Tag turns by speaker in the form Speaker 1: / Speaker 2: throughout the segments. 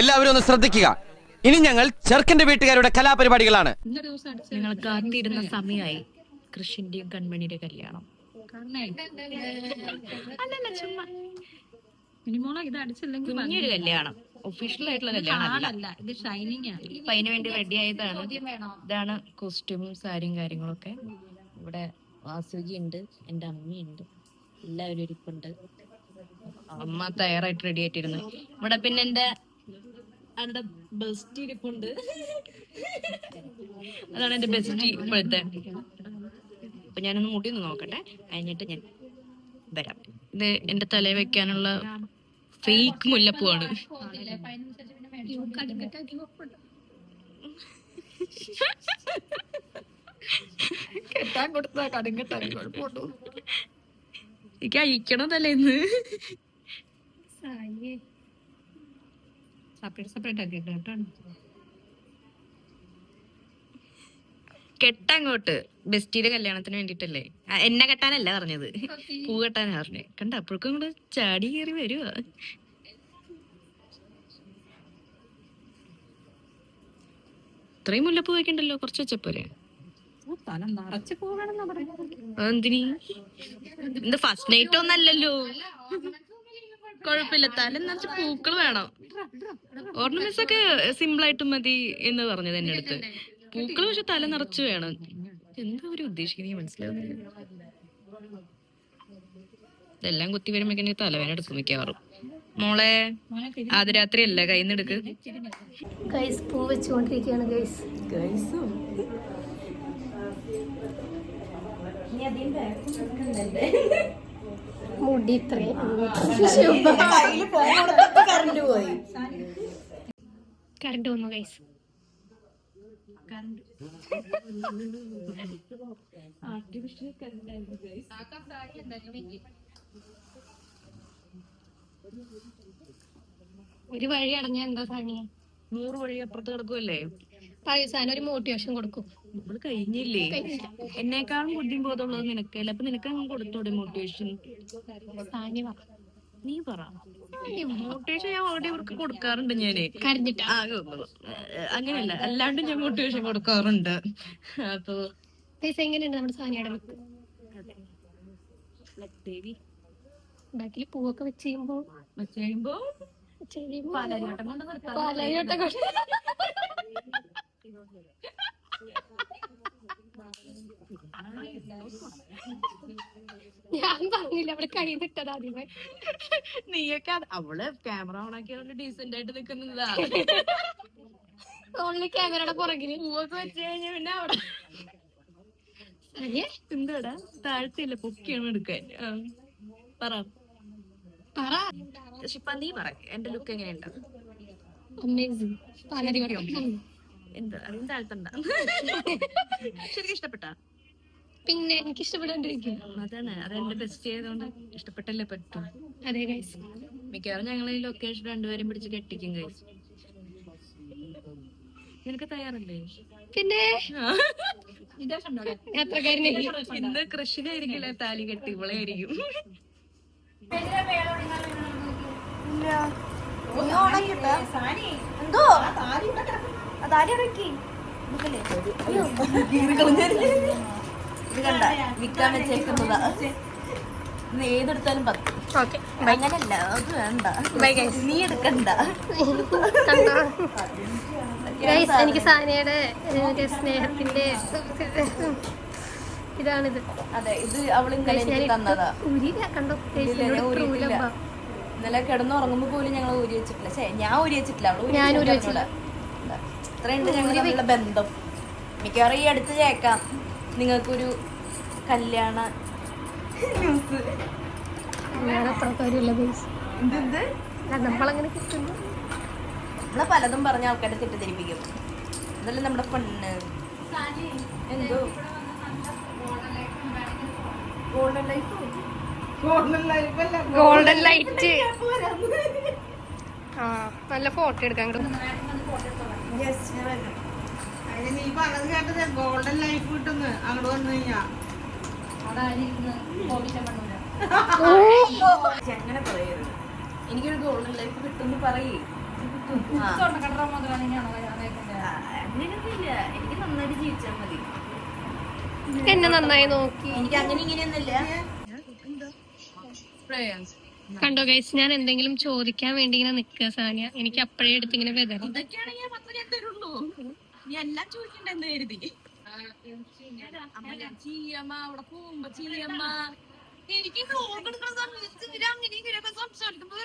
Speaker 1: എല്ലാവരും ഒന്ന് ശ്രദ്ധിക്കുക. ഇനി ഞങ്ങൾ ചെറുക്കന്റെ വീട്ടുകാരുടെ കലാപരിപാടികളാണ്.
Speaker 2: ഞങ്ങൾ കാത്തിരുന്ന സമയമായി കൃഷിന്റെയും കൺമണിയുടെ കല്യാണം. അല്ലല്ല ചുമ്മാ.
Speaker 3: മിനിമോള ഇത് അടിച്ചില്ലെങ്കിൽ
Speaker 2: കുഞ്ഞൊരു കല്യാണം. ഒഫീഷ്യൽ ആയിട്ടുള്ള കല്യാണം അല്ല
Speaker 3: ഇത് ഷൈനിങ് ആണ്.
Speaker 2: അതിനു വേണ്ടി റെഡി ആയതാണ്. ഇതാണ് കോസ്റ്റ്യൂമും സാരിയും കാര്യങ്ങളൊക്കെ. ഇവിടെ വാസുകി ഉണ്ട് എന്റെ അമ്മയുണ്ട്. എല്ലാവരും ഇരിപ്പുണ്ട്. അമ്മ തയ്യാറായിട്ട് റെഡി ആയിട്ടിരുന്നു. ഇവിടെ പിന്നെ എന്റെ അവിടെ ബെസ്റ്റ് ഇരിപ്പുണ്ട്. അതാണ് എന്റെ ബെസ്റ്റ് ഇപ്പോഴത്തെ. അപ്പൊ ഞാനൊന്ന് മുടി ഒന്ന് നോക്കട്ടെ. കഴിഞ്ഞിട്ട് ഞാൻ വരാം. ഇത് എന്റെ തലയിൽ വെക്കാനുള്ള ഫേക്ക് മുല്ലപ്പൂവാണ്. കെട്ടാൻ കൊടുത്താ കടും കെട്ടാൻ. കുഴപ്പമുണ്ടോ? എനിക്ക് അയക്കണതല്ലേ ഇന്ന്.
Speaker 3: സെപ്പറേറ്റ് സെപ്പറേറ്റ് ആക്കി കേട്ടോ.
Speaker 2: കെട്ടങ്ങോട്ട് ബെസ്റ്റിയുടെ കല്യാണത്തിന് വേണ്ടിട്ടല്ലേ എന്നെ കെട്ടാനല്ല പറഞ്ഞത്. പൂ കെട്ടാനാ പറഞ്ഞത് കണ്ട അപ്പോഴേക്കും ഇങ്ങോട്ട് ചാടി കയറി വരുവാ. ഇത്രയും മുല്ലപ്പൂ വെക്കണ്ടല്ലോ കുറച്ച് വെച്ചപ്പോലെ. എന്തിനി ഇത് ഫസ്റ്റ് നൈറ്റ് ഒന്നല്ലല്ലോ. കുഴപ്പമില്ല. തല നിറച്ച് പൂക്കൾ വേണം. ഓർണമെന്റ്സ് ഒക്കെ സിമ്പിൾ ആയിട്ട് മതി എന്ന് പറഞ്ഞത് എന്റെ അടുത്ത്. പൂക്കൾ പക്ഷെ തല നിറച്ച് വേണം. എന്താ അവർ ഉദ്ദേശിക്കുന്നത്? മനസ്സിലാവുന്നില്ല. ഇതെല്ലാം കുത്തി വരുമ്പോഴേക്കും തലവേന എടുക്കും മിക്കവാറും. മോളെ അത് രാത്രി അല്ല കയ്യിൽ എടുക്ക്.
Speaker 4: ഗൈസ് പൂ വെച്ചുകൊണ്ടിരിക്കുകയാണ് ഗൈസ് മുടി കറണ്ട് വന്നു ഗൈസ് ഒരു വഴി അടഞ്ഞ എന്താ സാനിയ
Speaker 2: നൂറ് വഴി അപ്പുറത്ത് കിടക്കുമല്ലേ
Speaker 4: പറയൂ സാധനം ഒരു മോട്ടിവേഷൻ കൊടുക്കും.
Speaker 2: നമ്മൾ കഴിഞ്ഞില്ലേ? എന്നെക്കാളും ബുദ്ധിയും ബോധമുള്ളത് നിനക്കല്ല. അപ്പൊ നിനക്ക് അങ്ങ് കൊടുത്തോടെ മോട്ടിവേഷൻ നീ പറ. മോട്ടിവേഷൻ ഞാൻ ഓൾറെഡി ഇവർക്ക് കൊടുക്കാറുണ്ട് ഞാൻ. അങ്ങനെയല്ല. അല്ലാണ്ട് ഞാൻ മോട്ടിവേഷൻ കൊടുക്കാറുണ്ട്. അപ്പൊ
Speaker 4: എങ്ങനെയുണ്ട് നമ്മുടെ സാനിയുടെ ലുക്ക്
Speaker 2: ദേവി
Speaker 4: ബാക്കിൽ പൂവൊക്കെ വെച്ച് കഴിയുമ്പോ?
Speaker 2: വെച്ച് കഴിയുമ്പോ?
Speaker 3: പാലാരിവട്ടം കൊണ്ട് നിർത്താം
Speaker 4: കൊണ്ട്. ഞാൻ പറഞ്ഞില്ല അവിടെ കൈ നിട്ടത് ആദ്യമേ.
Speaker 2: നീയൊക്കെ അവൾ ക്യാമറ ഓൺ ആക്കിയതുകൊണ്ട് ഡീസെന്റ് ആയിട്ട് നിക്കുന്നതാ.
Speaker 4: ഓൺലി ക്യാമറയുടെ പുറകിൽ.
Speaker 2: മൂവൊക്കെ വെച്ച് കഴിഞ്ഞ പിന്നെ അവിടെ എന്താടാ? താഴ്ത്തില്ല പൊക്കിയാണ് എടുക്കാൻ. പറ.
Speaker 4: പറ.
Speaker 2: നീ പറ. എന്റെ ലുക്ക് എങ്ങനെയുണ്ട്?
Speaker 4: അമേസിംഗ്
Speaker 2: എന്താ? ശരിക്കും ഇഷ്ടപ്പെട്ട?
Speaker 4: പിന്നെ എനിക്ക് ഇഷ്ടപ്പെടാണ്ടിരിക്കും
Speaker 2: അതാണ്. അത് എന്റെ ബെസ്റ്റ് ആയതുകൊണ്ട് ഇഷ്ടപ്പെട്ടല്ലേ പറ്റും.
Speaker 4: അതെ ഗൈസ്
Speaker 2: മിക്കവാറും ഞങ്ങൾ ഈ ലൊക്കേഷൻ രണ്ടുപേരും പിടിച്ച് കെട്ടിക്കും ഗൈസ് നിനക്ക് തയ്യാറല്ലേ?
Speaker 4: പിന്നെ?
Speaker 2: ഇന്ന് കൃഷിനായിരിക്കില്ല താലി കെട്ടി ഇവളെ ആയിരിക്കും
Speaker 5: ഇത് കണ്ട വിൽക്കാൻ വെച്ചേക്കുന്നതാ. ഇത് ഏതെടുത്താലും പത്ത്.
Speaker 4: ഓക്കെ
Speaker 5: അങ്ങനല്ല അത് വേണ്ട. നീ എടുക്കണ്ട.
Speaker 4: എനിക്ക് സാനിയുടെ സ്നേഹത്തിന്റെ ഇതാണിത്.
Speaker 5: അതെ ഇത് അവൾ തന്നതാ.
Speaker 4: കണ്ടോ.
Speaker 5: ഇന്നലെ കിടന്നുറങ്ങുമ്പോ പോലും ഞങ്ങൾ ഊരി വെച്ചിട്ടില്ല. ഞാൻ ഊരി വെച്ചിട്ടില്ല അവൾ
Speaker 4: ഞാൻ ഊരി
Speaker 5: വെച്ചിട്ടില്ല. ഇതാ. ഞങ്ങളുടെ ബന്ധം. മിക്കവാറും ഈ അടുത്ത് കേക്കാം നിങ്ങൾക്കൊരു കല്യാണ ന്യൂസ്. നമ്മളെ പലതും പറഞ്ഞ ആൾക്കാരെ തെറ്റിദ്ധരിപ്പിക്കും. അതല്ലേ നമ്മുടെ പെണ്ണ്. എന്തോ? ഗോൾഡൻ ലൈഫ്
Speaker 4: ഗോൾഡൻ ലൈറ്റ് ആ നല്ല ഫോട്ടോ എടുക്കാൻ കിട്ടും
Speaker 6: നീ പറഞ്ഞത് കേട്ടത് ഗോൾഡൻ ലൈഫ് കിട്ടുന്നു. അങ്ങോട്ട് വന്നു കഴിഞ്ഞാ.
Speaker 5: അങ്ങനെ പറയരുത്? എനിക്കൊരു ഗോൾഡൻ ലൈഫ് കിട്ടുമെന്ന് പറയേ. അങ്ങനെയൊന്നുമില്ല. എനിക്ക് നന്നായിട്ട് ജീവിച്ചാൽ മതി.
Speaker 4: എന്നെ നന്നായി നോക്കി.
Speaker 5: എനിക്ക് അങ്ങനെ ഇങ്ങനെയൊന്നുമില്ല.
Speaker 4: കണ്ടോ ഗൈസ് ഞാൻ എന്തെങ്കിലും ചോദിക്കാൻ വേണ്ടി ഇങ്ങനെ നിക്കുക സാനിയ. എനിക്ക് അപ്പഴേ എടുത്ത് ഇങ്ങനെ വെതറി.
Speaker 3: എനിക്ക് സംസാരിക്കുമ്പോ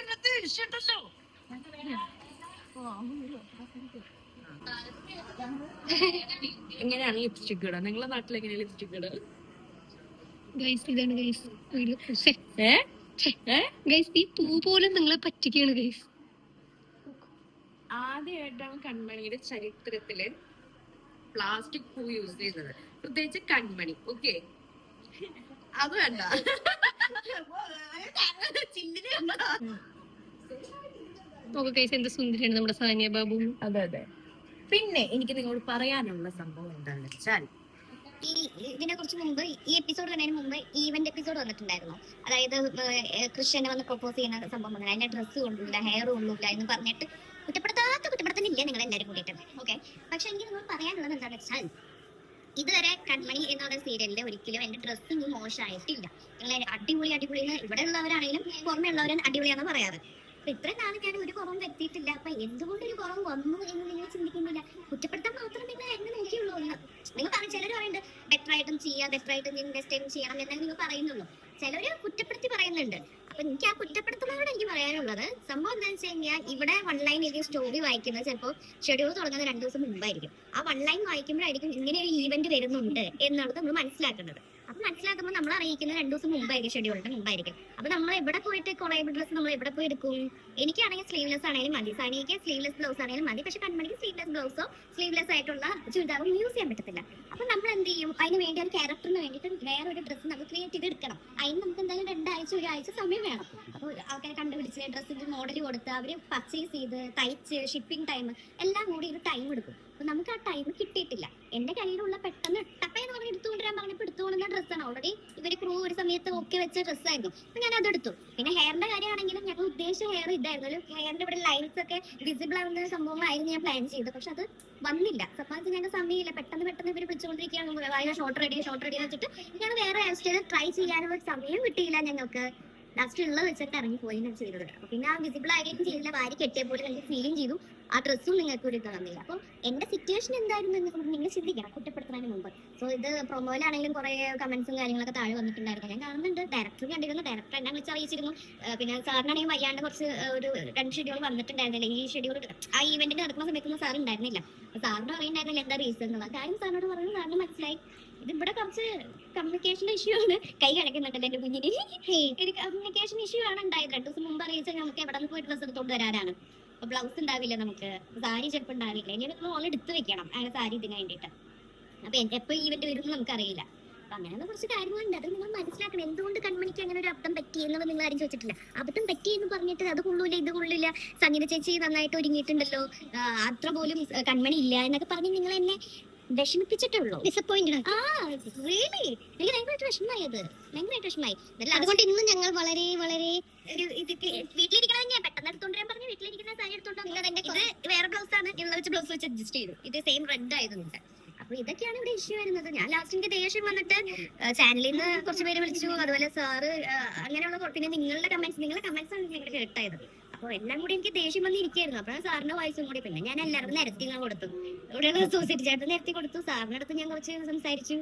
Speaker 3: എങ്ങനെയാണ് ലിപ്സ്റ്റിക് ഇടുക? നിങ്ങളെ നാട്ടിൽ എങ്ങനെയാണ് ലിപ്സ്റ്റിക് ഇടുക?
Speaker 4: ഗൈസ് ഇതാണ് ഗൈസ് ഗൈസ് ഈ പൂ പോലും നിങ്ങളെ പറ്റിക്കാണ് ഗൈസ്
Speaker 3: ആദ്യമായിട്ടാണ് കൺമണിയുടെ ചരിത്രത്തിൽ പ്ലാസ്റ്റിക് പൂ യൂസ് ചെയ്തത് പ്രത്യേകിച്ച് കൺമണി ഓക്കെ അത് വേണ്ട.
Speaker 4: എന്ത് സുന്ദരിയാണ് നമ്മുടെ സാനിയ ബാബു.
Speaker 3: അതെ അതെ. പിന്നെ എനിക്ക് നിങ്ങളോട് പറയാനുള്ള സംഭവം എന്താണെന്ന് വെച്ചാൽ
Speaker 7: ഈ ഇതിനെ കുറിച്ച് മുമ്പ് ഈ എപ്പിസോഡ് വരുന്നതിന് മുമ്പ് ഈവന്റ് എപ്പിസോഡ് വന്നിട്ടുണ്ടായിരുന്നു. അതായത് കൃഷ്ണനെ വന്ന് പ്രൊപ്പോസ് ചെയ്യുന്ന സംഭവം വന്നത്. അതിന്റെ ഡ്രസ്സ് കൊള്ളില്ല ഹെയർ കൊള്ളില്ല എന്ന് പറഞ്ഞിട്ട് കുറ്റപ്പെടുത്താത്ത കുറ്റപ്പെടുത്തുന്നില്ല നിങ്ങൾ എല്ലാവരും കൂടിയിട്ട്. ഓക്കെ പക്ഷെ എനിക്ക് നിങ്ങൾ പറയാനുള്ളത് എന്താണെന്ന് വെച്ചാൽ ഇതുവരെ കൺമണി എന്ന് പറയുന്ന സീരിയലിൽ ഒരിക്കലും എന്റെ ഡ്രസ്സിങ് മോശമായിട്ടില്ല. നിങ്ങൾ അടിപൊളി അടിപൊളി ഇവിടെ ഉള്ളവരാണെങ്കിലും പുറമെ ഉള്ളവരും അടിപൊളിയാണ് പറയാറ്. അപ്പൊ ഇത്രയും നാളെ ഞാൻ ഒരു കുറവും വരുത്തിയിട്ടില്ല. അപ്പൊ എന്തുകൊണ്ട് ഒരു കുറവ് വന്നു എന്ന് നിങ്ങൾ ചിന്തിക്കുന്നില്ല? കുറ്റപ്പെടുത്താൻ മാത്രം നിങ്ങൾ എന്നെ നോക്കിയുള്ളൂ എന്ന് നിങ്ങൾ പറഞ്ഞു ചിലർ പറയുന്നുണ്ട് ബെറ്റർ ആയിട്ടും ചെയ്യാം ബെറ്റർ നിങ്ങൾ നെക്സ്റ്റ് ടൈം ചെയ്യണം എന്നൊക്കെ നിങ്ങൾ പറയുന്നുള്ളൂ. ചിലവര് കുറ്റപ്പെടുത്തി പറയുന്നുണ്ട്. അപ്പൊ എനിക്ക് ആ കുറ്റപ്പെടുത്തുന്നതോട് എനിക്ക് പറയാനുള്ളത്. സംഭവം എന്താണെന്ന് വെച്ച് കഴിഞ്ഞാൽ ഇവിടെ വൺ ലൈൻ സ്റ്റോറി വായിക്കുന്നത് ചിലപ്പോൾ ഷെഡ്യൂൾ തുടങ്ങുന്ന രണ്ടു ദിവസം മുമ്പായിരിക്കും. ആ വൺ ലൈൻ വായിക്കുമ്പോഴായിരിക്കും ഇങ്ങനെ ഒരു ഈവന്റ് വരുന്നുണ്ട് എന്നുള്ളത് നമ്മൾ മനസ്സിലാക്കേണ്ടത്. അപ്പൊ മനസ്സിലാക്കുമ്പോൾ നമ്മൾ അറിയിക്കുന്നത് രണ്ടു ദിവസം മുമ്പായിരിക്കും ഷെഡ്യൂളിന്റെ മുമ്പായിരിക്കും. അപ്പൊ നമ്മൾ എവിടെ പോയിട്ട് കൊളേബ് ഡ്രസ്സ് നമ്മൾ എവിടെ പോയി എടുക്കും? എനിക്കാണെങ്കിൽ സ്ലീവ്ലെസ് ആണെങ്കിലും മതി. സാനിക്ക് സ്ലീവ്ലെസ് ബ്ലൗസ് ആണെങ്കിലും മതി. പക്ഷെ കൺമണിക്ക് സ്ലീവ്ലെസ് ബ്ലൗസോ സ്ലീവ്ലെസ് ആയിട്ടുള്ള ചുരിദാറും യൂസ് ചെയ്യാൻ പറ്റത്തില്ല. അപ്പൊ നമ്മൾ എന്ത് ചെയ്യും? അതിന് വേണ്ടി ഒരു ക്യാരക്ടറിന് വേണ്ടിയിട്ട് വേറെ ഒരു ഡ്രസ്സ് നമുക്ക് ക്രിയേറ്റ് ചെയ്ത് എടുക്കണം. അതിന് നമുക്ക് എന്തായാലും രണ്ടാഴ്ച ഒരാഴ്ച സമയം വേണം. അപ്പോൾ ആൾക്കാരെ കണ്ടുപിടിച്ച് ഡ്രസ്സിന്റെ മോഡൽ കൊടുത്ത് അവർ പർച്ചേസ് ചെയ്ത് തയ്ച്ച് ഷിപ്പിംഗ് ടൈം എല്ലാം കൂടി ഒരു ടൈം എടുക്കും. അപ്പൊ നമുക്ക് ആ ടൈം കിട്ടിയിട്ടില്ല. എന്റെ കയ്യിലുള്ള പെട്ടെന്ന് ടപ്പേന്ന് പറഞ്ഞ് എടുത്തുകൊണ്ടുവരാൻ പറഞ്ഞപ്പോൾ എടുത്തുകൊണ്ടുവന്ന ഡ്രസ്സാണ് ഓൾറെഡി ഇവർ ക്രൂ ഒരു സമയത്ത് ഒക്കെ വെച്ച ഡ്രസ്സായിരുന്നു അപ്പൊ ഞാൻ അതെടുത്തു പിന്നെ ഹെയറിന്റെ കാര്യമാണെങ്കിലും ഞങ്ങൾ ഉദ്ദേശിച്ച ഹെയർ ഇതായിരുന്നു. ഒരു ഹെയറിന്റെ ഇവിടെ ലൈൻസ് ഒക്കെ വിസിബിൾ ആവുന്ന സംഭവങ്ങളായിരുന്നു ഞാൻ പ്ലാൻ ചെയ്തത്. പക്ഷെ അത് വന്നില്ല. സപ്പോസ് ഞങ്ങൾക്ക് സമയമില്ല. പെട്ടെന്ന് പെട്ടെന്ന് ഇവർ വിളിച്ചുകൊണ്ടിരിക്കുകയാണ് ഷോർട്ട് റെഡി ഷോർട്ട് റെഡി വെച്ചിട്ട് ഞങ്ങൾ വേറെ ഹെയർ സ്റ്റൈൽ ട്രൈ ചെയ്യാനുള്ള സമയം കിട്ടിയില്ല ഞങ്ങൾക്ക്. ലാസ്റ്റ് ഉള്ളത് വെച്ചിട്ട് ഇറങ്ങി പോയി ഞാൻ ചെയ്തത് അപ്പൊ പിന്നെ ആ വിസിബിൾ ആയിട്ട് ചെയ്തില്ല. വാരി കെട്ടിയ പോലെ എനിക്ക് ഫീലും ചെയ്തു. ആ ഡ്രസ്സും നിങ്ങൾക്ക് ഒരു തന്നില്ല അപ്പൊ എന്റെ സിറ്റുവേഷൻ എന്തായിരുന്നു എന്ന് നിങ്ങൾ ചിന്തിക്കണം. കുറ്റപ്പെടുത്തുന്നതിന് മുമ്പ്. സോ ഇത് പ്രൊമോയിലാണെങ്കിലും കുറെ കമന്റ്സും കാര്യങ്ങളൊക്കെ താഴെ വന്നിട്ടുണ്ടായിരുന്നു. ഞാൻ കാണുന്നുണ്ട്. ഡയറക്ടർ കണ്ടിരുന്നു. ഡയറക്ടർ എന്നെ വിളിച്ച് അറിയിച്ചിരുന്നു. പിന്നെ സാറിനാണെങ്കിൽ വയ്യാണ്ട് കുറച്ച് ഒരു രണ്ട് ഷെഡ്യൂൾ വന്നിട്ടുണ്ടായിരുന്നില്ല. ഈ ഷെഡ്യൂൾ ആ ഈവെന്റിന് നടക്കുന്ന സമയത്തൊന്നും സാർ ഉണ്ടായിരുന്നില്ല. സാറിന് അറിയുണ്ടായിരുന്നില്ല എന്താ റീസൺ എന്നുള്ളത്. കാര്യം സാറിനോട് പറഞ്ഞു. സാറിന് മനസ്സിലായി. ഇത് ഇവിടെ കുറച്ച് കമ്മ്യൂണിക്കേഷൻ ഇഷ്യൂ ആണ്. കൈ കിടക്കുന്നുണ്ടല്ലോ എന്റെ കുഞ്ഞിന്. ഒരു കമ്മ്യൂണിക്കേഷൻ ഇഷ്യൂ ആണ് ഉണ്ടായത്. രണ്ടു ദിവസം മുമ്പ് അറിയിച്ചാൽ നമുക്ക് എവിടെ നിന്ന് പോയിട്ട് ഡ്രസ്സ് എടുത്തോണ്ട് വരാനാണ്. അപ്പൊ ബ്ലൗസ് ഉണ്ടാവില്ല നമുക്ക്. സാരി ചിലപ്പോൾ ഉണ്ടാവില്ല. ഇനി നമ്മൾ ഓൾ എടുത്തു വെക്കണം. അങ്ങനെ സാരി ഇതിന് വേണ്ടിയിട്ട്. അപ്പൊ എപ്പോ ഈവന്റ് വരും നമുക്കറിയില്ല. അപ്പൊ അങ്ങനെയുള്ള കുറച്ച് കാര്യങ്ങളുണ്ട്. അത് നിങ്ങൾ മനസ്സിലാക്കണം. എന്തുകൊണ്ട് കൺമണിക്ക് അങ്ങനെ ഒരു അബദ്ധം പറ്റി എന്നുള്ളത് നിങ്ങൾ ആരും ചോദിച്ചിട്ടില്ല. അബദ്ധം പറ്റി എന്ന് പറഞ്ഞിട്ട് അത് കൊള്ളൂല ഇത് കൊള്ളില്ല സംഗീത ചേച്ചി നന്നായിട്ട് ഒരുങ്ങിയിട്ടുണ്ടല്ലോ. അത്ര പോലും കൺമണി ഇല്ല എന്നൊക്കെ പറഞ്ഞ് നിങ്ങൾ എന്നെ വിഷമിപ്പിച്ചിട്ടേ ഉള്ളൂ ഡിസപ്പോയിന്റഡ് ആ റിയലി എനിക്ക് ഭയങ്കരമായിട്ട് വിഷമമായി അത് ഭയങ്കരമായിട്ട് വിഷമമായി. അതുകൊണ്ട് ഇന്ന് ഞങ്ങൾ വളരെ വളരെ ഒരു ഇത് വീട്ടിലിരിക്കണ തന്നെയാ. പെട്ടെന്ന് എടുത്തോണ്ട് ഞാൻ പറഞ്ഞു വീട്ടിലിരിക്കുന്ന സാരി എടുത്തോണ്ട് ഇത് വേറെ ബ്ലൗസ് ആണ്. ഉള്ള വെച്ച് ബ്ലൗസ് വെച്ച് അഡ്ജസ്റ്റ് ചെയ്തു. ഇത് സെയിം റെഡ് ആയതുകൊണ്ട്. അപ്പൊ ഇതൊക്കെയാണ് ഇവിടെ ഇഷ്യൂ വരുന്നത്. ഞാൻ ലാസ്റ്റ് എനിക്ക് ദേഷ്യം വന്നിട്ട് ചാനലിൽ നിന്ന് കുറച്ച് പേര് വിളിച്ചു. അതുപോലെ സാറ് അങ്ങനെയുള്ള പിന്നെ നിങ്ങളുടെ കമന്റ്സ് നിങ്ങളുടെ കമന്റ്സ് ആണ് ഞങ്ങൾ കേട്ടായത്. അപ്പൊ എല്ലാം കൂടി എനിക്ക് ദേഷ്യം വന്ന് ഇരിക്കായിരുന്നു അപ്പോഴാണ് സാറിന്റെ വയസ്സും കൂടി. പിന്നെ ഞാൻ എല്ലാവർക്കും നിരത്തി ഞാൻ കൊടുത്തു. ഇവിടെ സൊസൈറ്റി ചേട്ടൻ നിരത്തി കൊടുത്തു. സാറിന്റെ അടുത്ത് ഞാൻ കുറച്ച് സംസാരിച്ചു.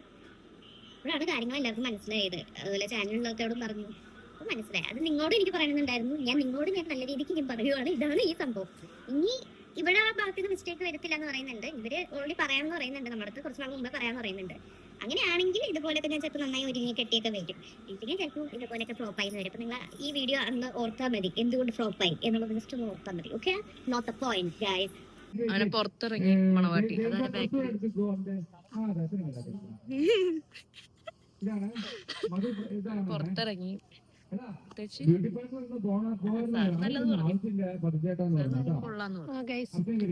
Speaker 7: അപ്പോഴാണ് കാര്യങ്ങൾ എല്ലാവർക്കും മനസ്സിലായത്. അതുപോലെ ചാനലിലൊക്കെയോടും പറഞ്ഞു. അപ്പൊ മനസ്സിലായി. അത് നിങ്ങളോട് എനിക്ക് പറയണമെന്നുണ്ടായിരുന്നു ഞാൻ നിങ്ങളോട് ഞാൻ നല്ല രീതിക്ക് ഞാൻ പറയുവാണ്. ഇതാണ് ഈ സംഭവം. ഇനി ഇവിടെ ആ ഭാഗത്ത് മിസ്റ്റേക്ക് വരത്തില്ല എന്ന് പറയുന്നുണ്ട്. ഇവർ ഓൾറെഡി പറയാമെന്ന് പറയുന്നുണ്ട്. നമ്മുടെ അടുത്ത് കുറച്ച് നാൾ മുമ്പേ പറയാമെന്ന് പറയുന്നുണ്ട്. അങ്ങനെയാണെങ്കിൽ ഇതുപോലെ തന്നെ ചിലപ്പോൾ നന്നായി ഒരുങ്ങി കെട്ടിയൊക്കെ വരും. ഇല്ലെങ്കിൽ ചിലപ്പോൾ ഇതുപോലെയൊക്കെ ഫ്ലോപ്പ് ആയി വരും. അപ്പൊ നിങ്ങൾ ഈ വീഡിയോ അന്ന് ഓർത്താൽ മതി. എന്തുകൊണ്ട് ഫ്ലോപ്പ് ആയി എന്നുള്ളത് ജസ്റ്റ് ഒന്ന് ഓർത്താൽ മതി. Okay note a point guys
Speaker 2: അവനെ പുറത്തിറങ്ങി മണവാട്ടി അതാണ് ബാക്ക് പുറത്തിറങ്ങി.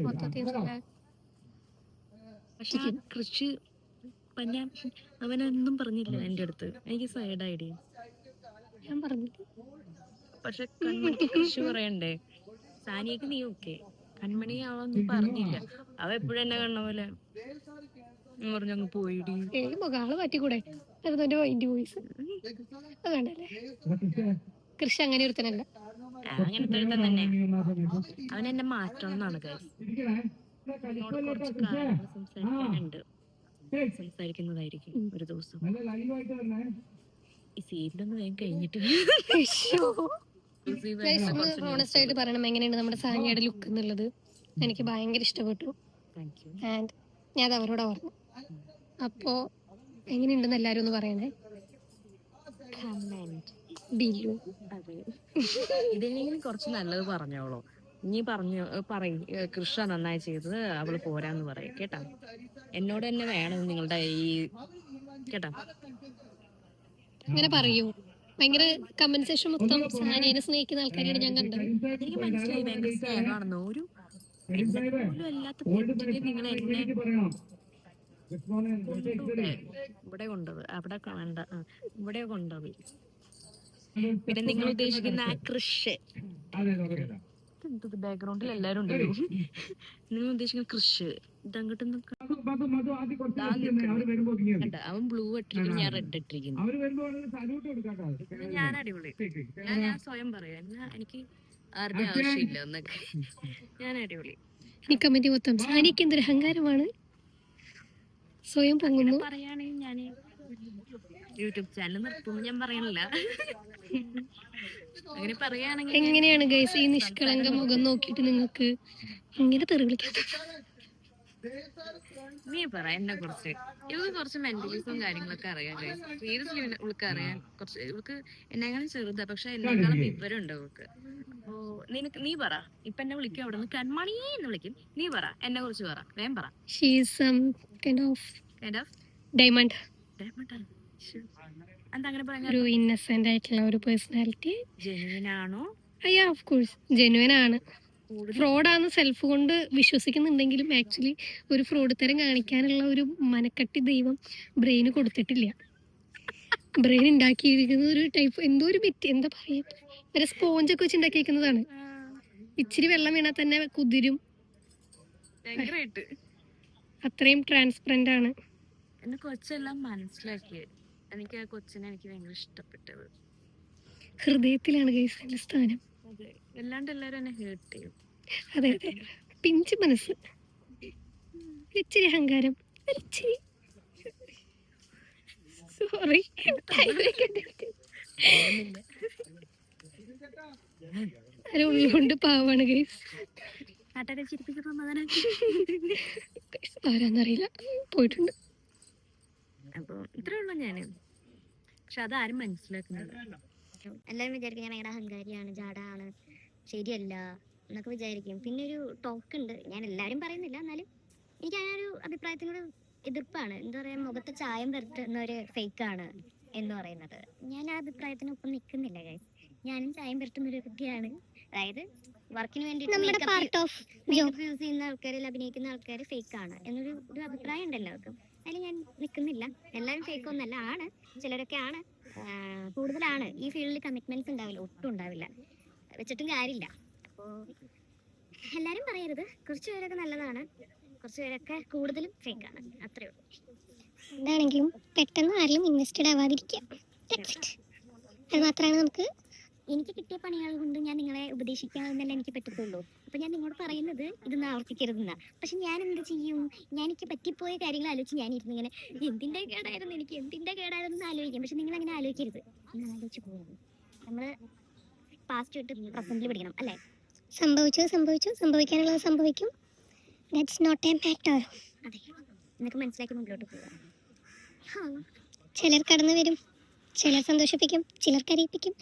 Speaker 4: മൊത്തത്തിൽ നല്ല-
Speaker 2: പിന്നെ അവനൊന്നും പറഞ്ഞില്ല എന്റെ അടുത്ത് എനിക്ക് സൈഡ് ഐഡിയ
Speaker 4: ഞാൻ പറഞ്ഞു
Speaker 2: പക്ഷെ കൺമണിക്ക് പറയണ്ടേ? സാനിയക്ക് നീ ഓക്കെ? കൺമണി അവളൊന്നും പറഞ്ഞില്ല? അവ എപ്പോഴും എന്നെ കണ്ണ പോലെ പറഞ്ഞങ്ങ് പോയിടി.
Speaker 4: ഏയ് മുഖാൾ മാറ്റിക്കൂടെ? അതായിരുന്നു എന്റെ മൈൻഡ് വോയിസ് അത് വേണ്ടല്ലേ കൃഷി അങ്ങനെ ഒരുത്തനല്ല.
Speaker 2: അങ്ങനത്തെ ഒരു തന്നെ. അവൻ എന്നെ മാറ്റണം എന്നാണ് കാര്യം കുറച്ച് കാര്യങ്ങൾ സംസാരിക്കാനുണ്ട്. സംസാരിക്കുന്നതായിരിക്കും ഒരു ദിവസം. ഈ സീരിയലൊന്നും വേഗം കഴിഞ്ഞിട്ട്
Speaker 4: ഓണസ്റ്റ് ആയിട്ട് പറയണം എങ്ങനെയാണ് നമ്മുടെ സാനിയുടെ ലുക്ക് എന്നുള്ളത്. എനിക്ക് ഭയങ്കര ഇഷ്ടപ്പെട്ടു. ആൻഡ് ഞാൻ അത് അവരോട് പറഞ്ഞു. അപ്പോ എങ്ങനെയുണ്ടെന്ന് എല്ലാരും ഒന്ന് പറയണേ.
Speaker 2: ഇതിനെങ്കിലും കുറച്ച് നല്ലത് പറഞ്ഞോളൂ. നീ പറഞ്ഞു പറയും. കൃഷ നന്നായി ചെയ്തത് അവൾ പോരാന്ന് പറയും കേട്ടാ? എന്നോട് തന്നെ വേണം നിങ്ങളുടെ ഈ കേട്ടാ?
Speaker 4: അങ്ങനെ പറയൂ. ഭയങ്കര കമ്പൻസേഷൻ സെഷൻ മൊത്തം സാനിയെ സ്നേഹിക്കുന്ന ആൾക്കാരെയാണ് ഞാൻ കണ്ടത്.
Speaker 2: എനിക്ക് മനസ്സിലായി ഭയങ്കര സ്നേഹമാണെന്ന്. ഒരു പോലും അല്ലാത്ത നിങ്ങൾ എന്നെ. ഇവിടെ കൊണ്ടത് അവിടെ വേണ്ട. ആ, ഇവിടെ കൊണ്ടുപോയി. പിന്നെ നിങ്ങൾ ഉദ്ദേശിക്കുന്ന ആ കൃഷി. ബാക്ക്ഗ്രൗണ്ടിൽ എല്ലാരും ഉണ്ടല്ലോ. നിങ്ങൾ ഉദ്ദേശിക്കുന്ന കൃഷി. ഇതങ്ങോട്ട് അവൻ ബ്ലൂ ഇട്ടിരിക്കുന്നു ഞാൻ റെഡ് ഇട്ടിരിക്കുന്നു. ഞാൻ അടിപൊളി. ഞാൻ ഞാൻ സ്വയം പറയാം. എന്നാ എനിക്ക് ആരുടെ ആവശ്യമില്ല എന്നൊക്കെ. ഞാൻ അടിപൊളി.
Speaker 4: ഈ കമ്മിറ്റി മൊത്തം സാനിക്ക് എന്തൊരു അഹങ്കാരമാണ്? സ്വയം പൊങ്ങുന്നു.
Speaker 2: പറയുകയാണെങ്കിൽ ഞാൻ യൂട്യൂബ് ചാനൽ നിർത്തും ഞാൻ പറയണില്ല. അങ്ങനെ പറയുകയാണെങ്കിൽ
Speaker 4: എങ്ങനെയാണ് ഗൈസ് ഈ നിഷ്കളങ്ക മുഖം നോക്കിയിട്ട് നിങ്ങൾക്ക് എങ്ങനെ തെറി വിളിക്കാം
Speaker 2: നീ പറ എന്നെ കുറിച്ച്. ഇവൾക്ക് കുറച്ച് മെന്റലിസും കാര്യങ്ങളൊക്കെ അറിയാം സീരിയസ്ലി ഇവൾക്ക് അറിയാം. കുറച്ച് ഇവൾക്ക് എന്നെക്കാളും ചെറുതാ. പക്ഷെ എന്നെക്കാളും വിവരമുണ്ട് ഇവൾക്ക്. അപ്പോ നിനക്ക് നീ പറ. ഇപ്പൊ എന്നെ വിളിക്കും അവിടെ നിന്ന് കൺമണി എന്ന് വിളിക്കും. നീ പറ. എന്നെ കുറിച്ച് പറ. വേഗം പറ.
Speaker 4: She's some kind of
Speaker 2: kind of
Speaker 4: diamond
Speaker 2: അങ്ങനെ പറയാൻ
Speaker 4: ഒരു ഇന്നസെന്റ് ആയിട്ടുള്ള ഒരു പേഴ്സണാലിറ്റി
Speaker 2: ആണോ
Speaker 4: അയ്യാ ഓഫ് കോഴ്സ് ജെനുവൻ ആണ് ഫ്രോഡാന്ന് സെൽഫ് കൊണ്ട് വിശ്വസിക്കുന്നുണ്ടെങ്കിലും ആക്ച്വലി ഒരു ഫ്രോഡ് തരം കാണിക്കാനുള്ള ഒരു മനക്കട്ടി ദൈവം ബ്രെയിന് കൊടുത്തിട്ടില്ല. ബ്രെയിൻ ഉണ്ടാക്കിയിരിക്കുന്ന ഒരു ടൈപ്പ് എന്തോ ഒരു ബിറ്റ് എന്താ പറയാ? ഒരു സ്പോഞ്ചൊക്കെ വെച്ച് ഉണ്ടാക്കിയിരിക്കുന്നതാണ് ഇച്ചിരി വെള്ളം വീണാൽ തന്നെ കുതിരും. അത്രയും ട്രാൻസ്പെറന്റ് ആണ്.
Speaker 2: എന്നെ കൊച്ചെല്ലാം മനസ്സിലാക്കിയത് എനിക്ക് ആ കൊച്ചിനെ എനിക്ക് ഭയങ്കര ഇഷ്ടപ്പെട്ടത്.
Speaker 4: ഹൃദയത്തിലാണ് ഗൈസ് അതിന്റെ സ്ഥാനം.
Speaker 2: അതെ. അല്ലാണ്ട് എല്ലാരും എന്നെ ഹേർട്ട് ചെയ്യും.
Speaker 4: അതെ അതെ. പിഞ്ച് മനസ്സ്. ഇച്ചിരി അഹങ്കാരം. ഒരിച്ചിരി സോറി ഉള്ളുകൊണ്ട് പാവാണ് ഗൈസ്
Speaker 2: നാട്ടുകാരെ ചിരിപ്പിക്കുന്ന
Speaker 4: ആരാന്നറിയില്ല. പോയിട്ടുണ്ട്.
Speaker 2: അപ്പൊ ഇത്രേ ഉള്ളൂ ഞാൻ. പക്ഷെ അതാരും മനസ്സിലാക്കുന്നില്ല.
Speaker 7: എല്ലാവരും വിചാരിക്കും ഞാൻ ഭയങ്കര അഹങ്കാരിയാണ് ജാടാണ് ശരിയല്ല എന്നൊക്കെ വിചാരിക്കും. പിന്നെ ഒരു ടോക്ക് ഉണ്ട് ഞാൻ എല്ലാവരും പറയുന്നില്ല എന്നാലും എനിക്ക് ആ ഒരു അഭിപ്രായത്തിനോട് എതിർപ്പാണ്. എന്താ പറയാ മുഖത്ത് ചായം പരട്ടുന്ന ഒരു ഫേക്കാണ് എന്ന് പറയുന്നത്. ഞാൻ ആ അഭിപ്രായത്തിനൊപ്പം നിൽക്കുന്നില്ല ഗൈസ് ഞാനും ചായം പരട്ടുന്ന ഒരു കുട്ടിയാണ് അതായത് വർക്കിന് വേണ്ടിയിട്ട് യൂസ് ചെയ്യുന്ന ആൾക്കാരിൽ അഭിനയിക്കുന്ന ആൾക്കാർ ഫേക്ക് ആണ് എന്നൊരു ഒരു അഭിപ്രായം ഉണ്ട് എല്ലാവർക്കും. അതിൽ ഞാൻ നിൽക്കുന്നില്ല. എല്ലാവരും ഫേക്ക് ഒന്നല്ല ആണ് ചിലരൊക്കെ ആണ് കൂടുതലാണ്. ഈ ഫീൽഡിൽ കമ്മിറ്റ്മെന്റ്സ് ഉണ്ടാവില്ല. ഒട്ടും ഉണ്ടാവില്ല. വെച്ചിട്ടും കാര്യമില്ല. അപ്പോൾ എല്ലാരും പറയരുത്. കുറച്ച് പേരൊക്കെ നല്ലതാണ്. കുറച്ച് പേരൊക്കെ കൂടുതലും ഫേക്ക് ആണ്. അത്രേ ഉള്ളൂ.
Speaker 8: എന്താണെങ്കിലും പെട്ടെന്ന് ആരെയും ഇൻവെസ്റ്റഡ് ആവാതിരിക്കുക. അത് മാത്രമാണ് നമുക്ക്
Speaker 7: എനിക്ക് കിട്ടിയ പണികൾ കൊണ്ട് ഞാൻ നിങ്ങളെ ഉപദേശിക്കാമെന്നല്ല എനിക്ക് പറ്റത്തുള്ളൂ. അപ്പൊ ഞാൻ നിങ്ങളോട് പറയുന്നത് ഇതൊന്നും ആവർത്തിക്കരുതെന്ന. പക്ഷെ ഞാൻ എന്ത് ചെയ്യും? ഞാൻ എനിക്ക് പറ്റിപ്പോയ കാര്യങ്ങൾ ആലോചിച്ച് ഞാൻ ഇരുന്ന് ഇങ്ങനെ എന്തിന്റെ കേടായിരുന്നു എനിക്ക്? എന്തിന്റെ കേടായിരുന്നു ആലോചിക്കാം. പക്ഷെ നിങ്ങൾ അങ്ങനെ ആലോചിക്കരുത്. ആലോചിച്ച് പോകുന്നു നമ്മൾ പാസ്റ്റ് വിട്ട് പ്രസന്റിൽ പിടിക്കണം അല്ലേ?
Speaker 8: സംഭവിച്ചു? സംഭവിച്ചു? സംഭവിക്കാനുള്ളത് സംഭവിക്കും. ദാറ്റ്സ് നോട്ട് എ മാറ്റർ
Speaker 7: അതെ. എന്നൊക്കെ മനസ്സിലാക്കി മുന്നോട്ട് പോകാം.
Speaker 8: ചിലർ കടന്നു വരും. ചിലർ സന്തോഷിപ്പിക്കും. ചിലർ കരയിപ്പിക്കും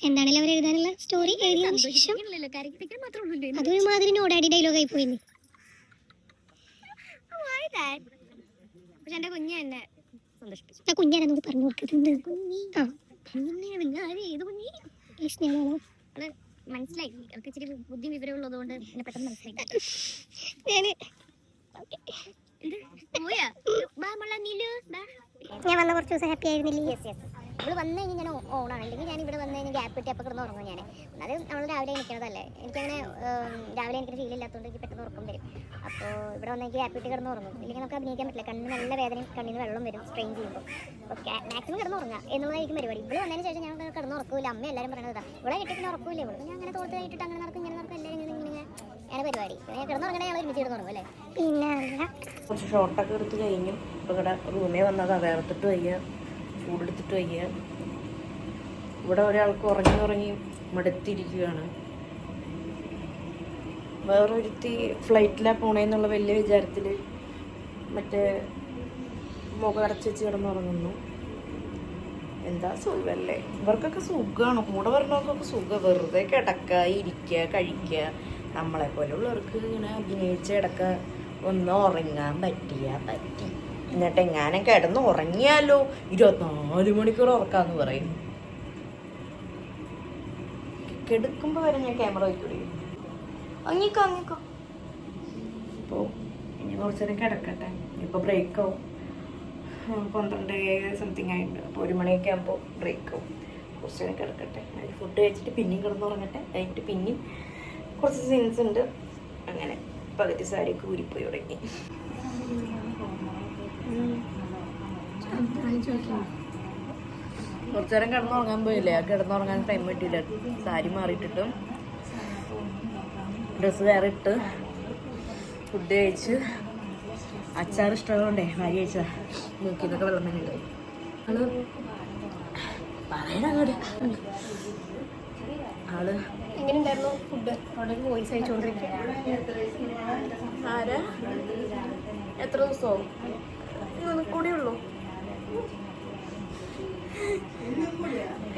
Speaker 8: എന്താണെങ്കിലും അവർ എഴുതാനുള്ള സ്റ്റോറി എഴുതിയതിനു ശേഷം അതൊരു മാതിരി നോടാടി ഡയലോഗായി പോയി
Speaker 7: പക്ഷെ എന്റെ കുഞ്ഞ് എന്നെ സന്തോഷിപ്പിച്ചു.
Speaker 8: ആ കുഞ്ഞാരെന്നോട് പറഞ്ഞു കൊടുക്കുന്നത്
Speaker 7: മനസ്സിലായി. ഇച്ചിരി ബുദ്ധി എന്നെ പെട്ടെന്ന് മനസ്സിലായി.
Speaker 8: ഞാൻ വന്ന കുറച്ച് ദിവസം ഹാപ്പി ആയിരുന്നില്ലേ?
Speaker 7: യെസ് യെസ് ഇവൾ വന്നു കഴിഞ്ഞാൽ ഞാൻ ഓണാണ്. അല്ലെങ്കിൽ ഞാൻ ഇവിടെ വന്നു കഴിഞ്ഞാൽ ഗ്യാപ്പ് കിട്ടി അപ്പൊ കിടന്ന് ഉറങ്ങും ഞാൻ അത് നമ്മൾ രാവിലെ എണീക്കണതല്ലേ. എനിക്കങ്ങനെ രാവിലെ എനിക്ക് ഫീൽ ഇല്ലാത്തതുകൊണ്ട് എനിക്ക് പെട്ടെന്ന് ഉറക്കം വരും. അപ്പോൾ ഇവിടെ വന്ന് എനിക്ക് കിട്ടി കിടന്ന് ഉറങ്ങും. ഇല്ലെങ്കിൽ നമുക്ക് അഭിനയിക്കാൻ പറ്റില്ല. കണ്ണിന് നല്ല വേദനയും കണ്ണിന് വെള്ളം വരും സ്ട്രെയിൻ ചെയ്യുമ്പോൾ അപ്പോൾ മാക്സിമം കിടന്ന് ഉറങ്ങുക എന്നുള്ളതായിരിക്കും പരിപാടി. ഇവിടെ വന്നതിന് ശേഷം ഞാൻ കിടന്ന് ഉറക്കൂല അമ്മ എല്ലാവരും പറയണത് ഇവിടെ കിട്ടി പിന്നെ ഉറക്കൂല ഇവിടെ ഞാൻ അങ്ങനെ തോർത്ത് കഴിഞ്ഞിട്ട് അങ്ങനെ നടക്കും ഇങ്ങനെ നടക്കും. എല്ലാവരും ഇങ്ങനെ ഇങ്ങനെ അങ്ങനെ പരിപാടി. പിന്നെ ഞാൻ കിടന്നുറങ്ങണേ ഞങ്ങൾ ഒരുമിച്ച് കിടന്നുറങ്ങും അല്ലേ?
Speaker 8: പിന്നെ
Speaker 5: കുറച്ച് ഷോട്ടൊക്കെ എടുത്ത് കഴിഞ്ഞു. ഇപ്പോൾ ഇവിടെ റൂമിൽ വന്നതാണ് വേർത്തിട്ട് വയ്യ. ചൂടെടുത്തിട്ട് വയ്യ. ഇവിടെ ഒരാൾക്ക് ഉറങ്ങി ഉറങ്ങി മടുത്തിരിക്കുകയാണ്. വേറൊരുത്തി ഫ്ലൈറ്റിലാണ് പോണേന്നുള്ള വലിയ വിചാരത്തിൽ മറ്റേ മുഖം അടച്ച് വെച്ച് കിടന്നുറങ്ങുന്നു എന്താ സുഖമല്ലേ ഇവർക്കൊക്കെ സുഖമാണ് കൂടെ വരണവർക്കൊക്കെ സുഖം. വെറുതെ കിടക്കുക ഇരിക്കുക കഴിക്കുക നമ്മളെ പോലുള്ളവർക്ക് ഇങ്ങനെ അഭിനയിച്ച് കിടക്കുക ഒന്ന് ഉറങ്ങാൻ പറ്റിയ പറ്റി. എന്നിട്ട് എങ്ങാനും കിടന്ന് ഉറങ്ങിയാലോ? ഇരുപത്തിനാല് മണിക്കൂർ ഉറക്കാന്ന് പറയും. കിടക്കുമ്പോൾ വരെ ഞാൻ ക്യാമറ വയ്ക്കൂടി അങ്ങിക്കോ അങ്ങിക്കോ ഇനി കുറച്ച് നേരം കിടക്കട്ടെ. ഇപ്പോൾ ബ്രേക്കാവും പന്ത്രണ്ട് സംതിങ് ആയിട്ടുണ്ട്. അപ്പോൾ ഒരു മണിയൊക്കെ ആകുമ്പോൾ ബ്രേക്കാവും കുറച്ച് നേരം കിടക്കട്ടെ. ഫുഡ് കഴിച്ചിട്ട് പിന്നെയും കിടന്നുറങ്ങട്ടെ കഴിഞ്ഞിട്ട് പിന്നെയും കുറച്ച് സീൻസ് ഉണ്ട്. അങ്ങനെ പകുതി സാരിയൊക്കെ ഊരിപ്പോയി തുടങ്ങി. കുറച്ചു നേരം കിടന്നുറങ്ങാൻ പോയില്ലേ? ആ കിടന്നുറങ്ങാൻ ടൈം പറ്റിയില്ല സാരി മാറിയിട്ടിട്ടും. ഡ്രസ്സ് വേറെ ഇട്ട് ഫുഡ് കഴിച്ച്. അച്ചാർ ഇഷ്ടമുള്ളതുകൊണ്ടേ ഭാര്യ കഴിച്ചതാ. മൂക്കിന്നൊക്കെ വെള്ളം തന്നെ ഉണ്ട് ആൾ പറയണ അങ്ങോട്ട് ആൾ
Speaker 4: എങ്ങനെയുണ്ടായിരുന്നു ഫുഡ് അവിടെ വോയിസ് അയച്ചുകൊണ്ടിരിക്കുക.
Speaker 5: ആരാ? എത്ര ദിവസമോ കൂടിയുള്ളൂ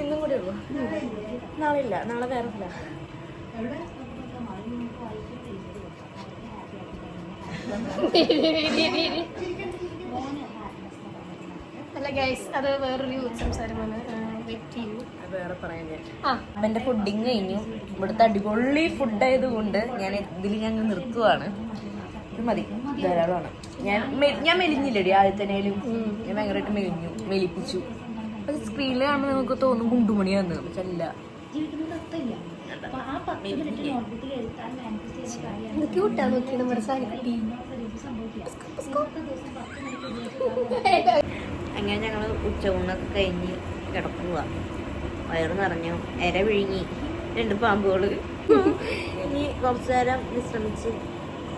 Speaker 5: ഇന്നും കൂടെ ഉള്ളൂ. നാളെ ഇല്ല നാളെ വേറെ ഇല്ല.
Speaker 4: അല്ല ഗൈസ് അത് വേറൊരു സംസാരമാണ്.
Speaker 5: എന്റെ ഫുഡിങ് കഴിഞ്ഞു. ഇവിടുത്തെ അടിപൊളി ഫുഡ് ആയതുകൊണ്ട് ഞാൻ ഇതിൽ ഞങ്ങൾ നിർത്തുവാണ്. ഇത് മതി. ധാരാളമാണ്. ഞാൻ ഞാൻ മെലിഞ്ഞില്ലടി ആദ്യത്തേലും ഞാൻ ഭയങ്കരമായിട്ട് മെലിഞ്ഞു മെലിപ്പിച്ചു. അത് സ്ക്രീനിൽ കാണുമ്പോൾ നമുക്ക് തോന്നും കുണ്ടുമണിയാന്ന് പക്ഷെ അല്ല. അങ്ങനെ ഞങ്ങൾ ഉച്ചകൂണൊക്കെ കഴിഞ്ഞ് കിടക്കുക വയറ് നിറഞ്ഞു എര വിഴുങ്ങി രണ്ട് പാമ്പുകൾ ഇനി കുറച്ചു നേരം വിശ്രമിച്ച്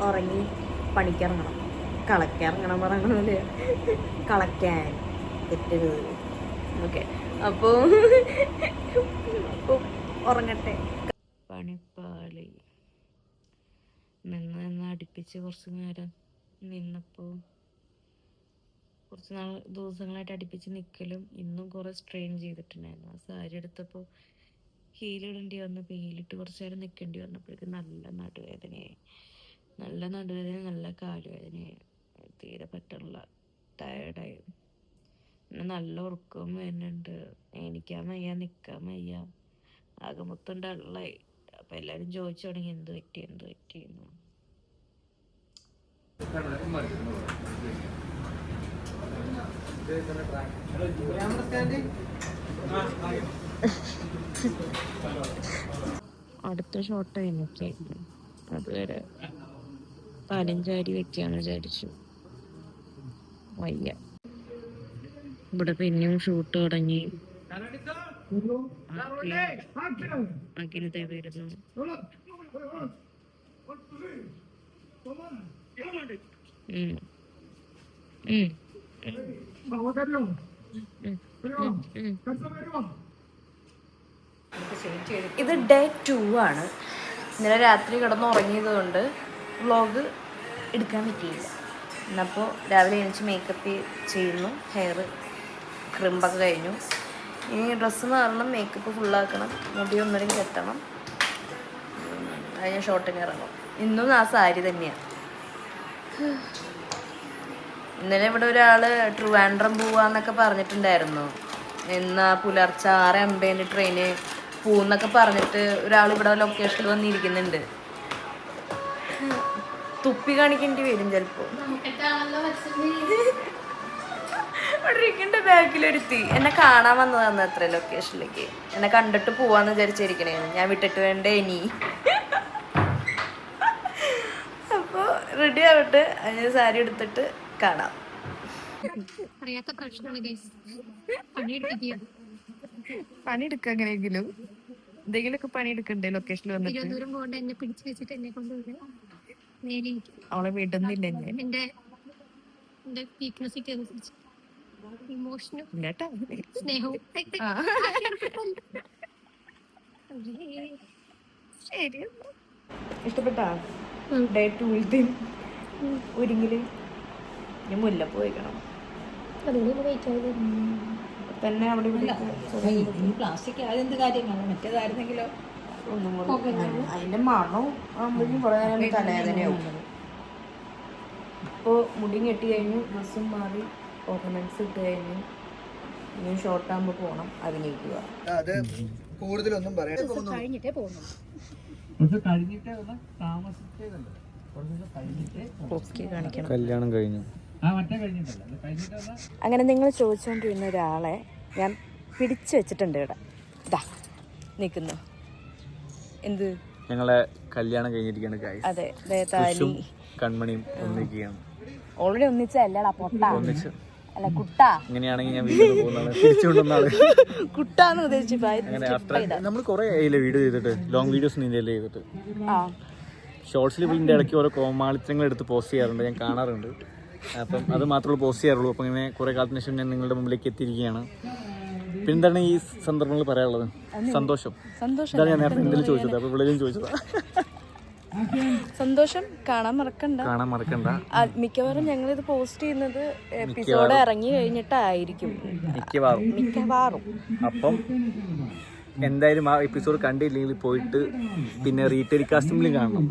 Speaker 5: ഉറങ്ങി. പണിക്കിറങ്ങണം. കളക്കിറങ്ങണം പോലെ. കളക്കാൻ. തെറ്റരുത്. ഓക്കെ. അപ്പോൾ ഉറങ്ങട്ടെ. പണിപ്പാളി. നിന്ന് നിന്ന് അടുപ്പിച്ച് കുറച്ച് നേരം നിന്നപ്പോൾ കുറച്ച് നാൾ ദിവസങ്ങളായിട്ട് അടുപ്പിച്ച് നിൽക്കലും ഇന്നും കുറേ സ്ട്രെയിൻ ചെയ്തിട്ടുണ്ടായിരുന്നു. ആ സാരി എടുത്തപ്പോൾ ഹീലിടേണ്ടി വന്നപ്പോൾ ഹീലിട്ട് കുറച്ച് നേരം നിൽക്കേണ്ടി വന്നപ്പോഴേക്കും നല്ല നടുവേദനയായി. നല്ല നടുവേദന നല്ല കാലുവേദനയായി തീരെ പറ്റുള്ള ടയർഡായി പിന്നെ നല്ല ഉറക്കവും വരുന്നുണ്ട്. എണീക്കാൻ വയ്യ നിൽക്കാൻ വയ്യ. ആകെ മൊത്തം ഡള്ളായി അപ്പം എല്ലാവരും ചോദിച്ചു തുടങ്ങി എന്ത് പറ്റി എന്ത് പറ്റിയെന്ന് അടുത്ത ഷോട്ട് എനിക്കായിരുന്നു അതുവരെ പതിനഞ്ചാരി വെക്കാന്ന് വിചാരിച്ചു. വയ്യ. ഇവിടെ പിന്നെയും ഷൂട്ട് തുടങ്ങി. അഖിലത്തെ വരുന്നു. ഇത് ഡേ ടു ആണ്. ഇന്നലെ രാത്രി കിടന്നുറങ്ങിയത് കൊണ്ട് വ്ളോഗ് എടുക്കാൻ പറ്റിയില്ല. എന്നപ്പോൾ രാവിലെ എണീച്ച് മേക്കപ്പ് ചെയ്യുന്നു ഹെയർ ക്രിമ്പൊക്കെ കഴിഞ്ഞു. ഇനി ഡ്രസ്സ് മാറണം മേക്കപ്പ് ഫുള്ളാക്കണം മുടി ഒന്നരം കെട്ടണം. അതിന് ഷോട്ടിന് ഇറങ്ങും ഇന്നും ആ സാരി തന്നെയാണ് ഇന്നലെ ഇവിടെ ഒരാൾ ട്രിവാൻഡ്രം പോവാന്നൊക്കെ പറഞ്ഞിട്ടുണ്ടായിരുന്നു. എന്നാ പുലർച്ചെ ആറ് അമ്പതിന് ട്രെയിന് പോകുന്നൊക്കെ പറഞ്ഞിട്ട് ഒരാൾ ഇവിടെ ലൊക്കേഷനിൽ വന്നിരിക്കുന്നുണ്ട്. തുപ്പി കാണിക്കേണ്ടി വരും ചിലപ്പോ. ഇരിക്കണ്ട ബാക്കിലൊരുത്തി. എന്നെ കാണാൻ വന്നതാണ് അത്ര ലൊക്കേഷനിലേക്ക് എന്നെ കണ്ടിട്ട് പോവാന്ന് വിചാരിച്ചിരിക്കണേന്ന് ഞാൻ വിട്ടിട്ട് വേണ്ടേ ഇനി? അപ്പോൾ റെഡി ആവട്ടെ. അതിന് സാരി എടുത്തിട്ട് കാണാം.
Speaker 4: അറിയാത്ത പ്രശ്നമാണ്
Speaker 5: പണിയെടുക്കുക എങ്ങനെയെങ്കിലും. എന്തെങ്കിലുമൊക്കെ പണിയെടുക്കണ്ടേ ലൊക്കേഷനിൽ വന്നിട്ട്?
Speaker 4: തിരുവനന്തപുരം പോകണ്ട എന്നെ പിടിച്ചു വെച്ചിട്ട് എന്നെ
Speaker 5: അവളെ വിടുന്നില്ല
Speaker 4: എന്റെ എന്റെ വീക്ക്നെസ് അനുസരിച്ച്. ഇമോഷനും
Speaker 5: ഇല്ലാട്ടാ
Speaker 4: സ്നേഹവും.
Speaker 5: ആ.
Speaker 4: അതെ.
Speaker 5: ശരി ഇഷ്ടപ്പെട്ടാ? ഡേ ടൂളത്തെയും ഒരുങ്ങിൽ. ഞാൻ മുല്ല പോയിക്കണം.
Speaker 4: അതിന് നമ്മൾ വെയിറ്റ് ആയത്
Speaker 5: തന്നെ അവിടെ
Speaker 3: പ്ലാസ്റ്റിക് അതെന്ത് കാര്യമാണ്? മറ്റേതായിരുന്നെങ്കിലോ?
Speaker 5: ഒന്നും കൂടെ. അതിന്റെ മണവും ആകുമ്പോഴേക്കും കുറെ നേരം തലവേദനയാവും. ഇപ്പോൾ മുടി കെട്ടി കഴിഞ്ഞു ഡ്രസ്സും മാറി ഓർണമെന്റ്സ് ഇട്ട് കഴിഞ്ഞു. ഇനി ഷോർട്ട് ആകുമ്പോൾ പോകണം അഭിനയിക്കുക.
Speaker 9: അത് കൂടുതലൊന്നും പറയാൻ
Speaker 4: കഴിഞ്ഞിട്ടേ പോകുന്നു
Speaker 5: കാണിക്കണം.
Speaker 1: കല്യാണം കഴിഞ്ഞു.
Speaker 5: അങ്ങനെ നിങ്ങൾ ചോദിച്ചുകൊണ്ടിരുന്ന ഒരാളെ ഞാൻ പിടിച്ചു വെച്ചിട്ടുണ്ട് ഇവിടെ. ഇതാ നിൽക്കുന്നു. എന്ത്?
Speaker 1: ഞങ്ങളെ കല്യാണം കഴിഞ്ഞിരിക്കുകയാണ് ഗൈസ് കൺമണിയും ഒന്നിക്കുകയാണ്
Speaker 5: ഓൾറെഡി ഒന്നിച്ചല്ലടാ പൊട്ട.
Speaker 1: ഒന്നിച്ച്.
Speaker 5: അല്ല കുട്ടാ.
Speaker 1: ഇങ്ങനെയാണെങ്കിൽ ഞാൻ വീട്ടിൽ പോകുന്നതാണ്. തിരിച്ചുകൊണ്ടെന്നാണ്
Speaker 5: കുട്ടാന്ന് ഉദ്ദേശിച്ചു
Speaker 1: നമ്മൾ കുറെ ആയില്ലേ വീഡിയോ ചെയ്തിട്ട്? ലോങ് വീഡിയോസ് നീന്തല്ലേ ചെയ്തിട്ട്? ഷോർട്സിൽ ഇതിന്റെ ഇടയ്ക്ക് ഓരോ കോമാളിത്തങ്ങൾ എടുത്ത് പോസ്റ്റ് ചെയ്യാറുണ്ട് ഞാൻ കാണാറുണ്ട്. അപ്പം അത് മാത്രമേ പോസ്റ്റ് ചെയ്യാറുള്ളൂ. അപ്പം ഇങ്ങനെ കുറേ കാലത്തിന് ശേഷം ഞാൻ നിങ്ങളുടെ മുമ്പിലേക്ക് എത്തിയിരിക്കുകയാണ്. പിന്നെന്താണ് ഈ സന്ദർഭങ്ങൾ പറയാനുള്ളത്? സന്തോഷം.
Speaker 5: സന്തോഷം
Speaker 1: ഞാൻ നേരത്തെ എന്തെങ്കിലും ചോദിച്ചത്? അപ്പോൾ വിളിയും ചോദിച്ചത്.
Speaker 5: സന്തോഷം. കാണാൻ മറക്കണ്ട.
Speaker 1: കാണാൻ മറക്കണ്ട.
Speaker 5: മിക്കവാറും ഞങ്ങൾ ഇത് പോസ്റ്റ് ചെയ്യുന്നത് എപ്പിസോഡ് ഇറങ്ങി കഴിഞ്ഞിട്ടായിരിക്കും.
Speaker 1: മിക്കവാറും.
Speaker 5: മിക്കവാറും.
Speaker 1: അപ്പം എന്തായാലും ആ എപ്പിസോഡ് കണ്ടില്ലെങ്കിൽ പോയിട്ട് പിന്നെ റീടെലികാസ്റ്റിംഗിലും കാണണം.